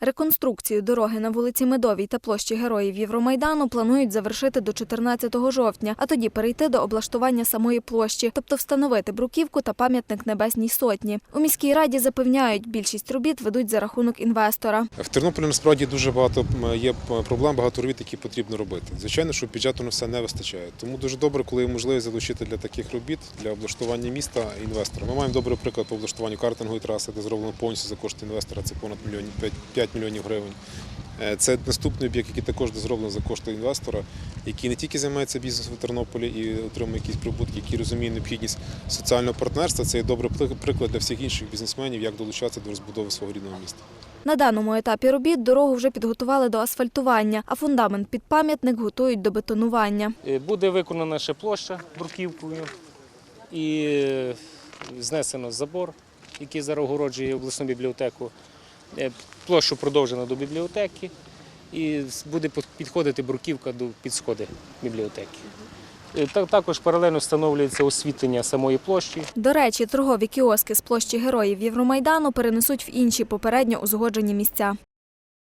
Реконструкцію дороги на вулиці Медовій та площі Героїв Євромайдану планують завершити до 14 жовтня, а тоді перейти до облаштування самої площі, тобто встановити бруківку та пам'ятник Небесній Сотні. У міській раді запевняють, більшість робіт ведуть за рахунок інвестора. В Тернополі насправді дуже багато є проблем, багато робіт, які потрібно робити. Звичайно, що бюджету на все не вистачає. Тому дуже добре, коли є можливість залучити для таких робіт, для облаштування міста інвестора. Ми маємо добрий приклад по облаштуванню картингової траси, де зроблено повністю за кошти інвестора. Це понад мільйонів 5, 5 мільйонів гривень. Е, Це наступний об'єкт, який також зроблено за кошти інвестора, який не тільки займається бізнесом в Тернополі і отримує якісь прибутки, який розуміє необхідність соціального партнерства. Це є добрий приклад для всіх інших бізнесменів, як долучатися до розбудови свого рідного міста. На даному етапі робіт дорогу вже підготували до асфальтування, а фундамент під пам'ятник готують до бетонування. Е, Буде виконана ще площа бруківкою і е, знесено забор, який зараз огороджує обласну бібліотеку. Е, Площу продовжено до бібліотеки і буде підходити бруківка до підсходи бібліотеки. Е, Також паралельно встановлюється освітлення самої площі. До речі, торгові кіоски з площі Героїв Євромайдану перенесуть в інші попередньо узгоджені місця.